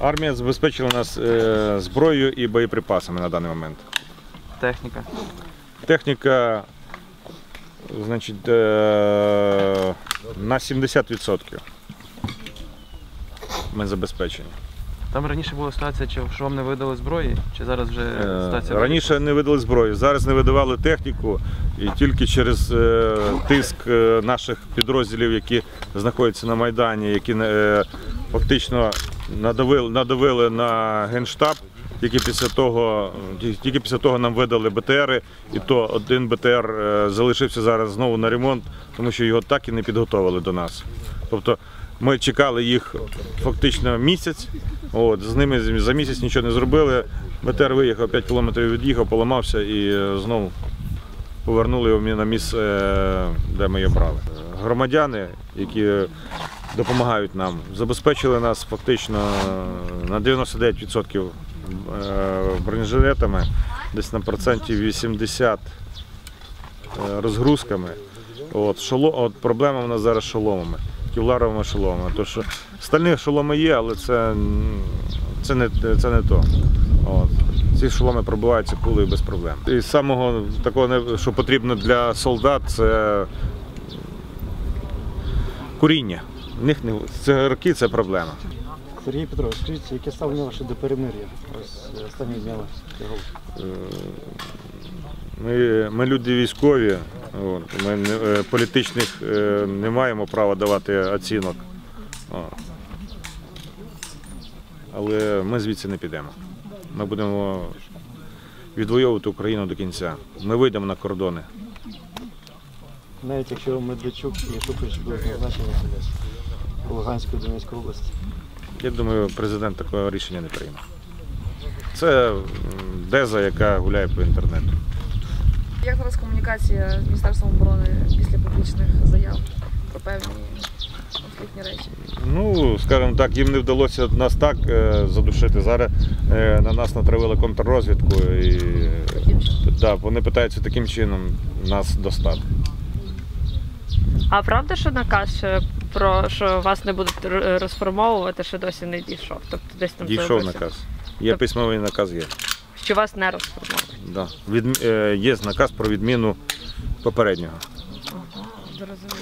Армія забезпечила нас е, зброєю і боєприпасами на даний момент. Техніка. Техніка, значить, е, на 70% ми забезпечені. Там раніше була ситуація, чи- що вам не видали зброї, чи зараз вже Е, ситуація Раніше не видали зброю, зараз не видавали техніку, і тільки через е, тиск е, наших підрозділів, які знаходяться на Майдані, які е, фактично надавили, надавили на Генштаб. Тільки після того, тільки після того нам видали БТРи, і то один БТР е, залишився зараз знову на ремонт, тому що його так і не підготовили до нас. Тобто ми чекали їх фактично місяць. От, з ними за місяць нічого не зробили. БТР виїхав 5 кілометрів від'їхав, поламався і е, знову повернули його на місце, е, де ми його брали. Громадяни, які допомагають нам, забезпечили нас фактично на 99% е, бронежилетами, десь на процентів 80 е, розгрузками. От, шоло, от проблема у нас зараз з шоломами, кевларовими шоломами. То, що стальні шоломи є, але це, це, не, це не то. От. Ці шоломи пробиваються кулею без проблем. І самого такого, що потрібно для солдат, це куріння. В них не цигарки це проблема. Сергій Петрович, скажіть, яке ставлення ваше до перемир'я? Ось е, останні днями. Ми, ми люди військові, от, ми не, е, політичних е, не маємо права давати оцінок. Але ми звідси не підемо. Ми будемо відвоювати Україну до кінця. Ми вийдемо на кордони. Навіть якщо Медведчук і Шуфрич будуть назначені і Донецьку області. Я думаю, президент такого рішення не прийме. Це деза, яка гуляє по інтернету. Як зараз комунікація з Міністерством оборони після публічних заяв про певні конфліктні речі? Ну, скажімо так, їм не вдалося нас так е, задушити. Зараз е, на нас натравили контррозвідку і да, вони питаються таким чином нас достати. А правда, що наказ ще про що вас не будуть розформовувати, ще досі не дійшов? Тобто десь там Дійшов залишився? наказ. Є письмовий наказ, є. Що вас не розформовують? Да. Від, е, є наказ про відміну попереднього. Зрозуміло.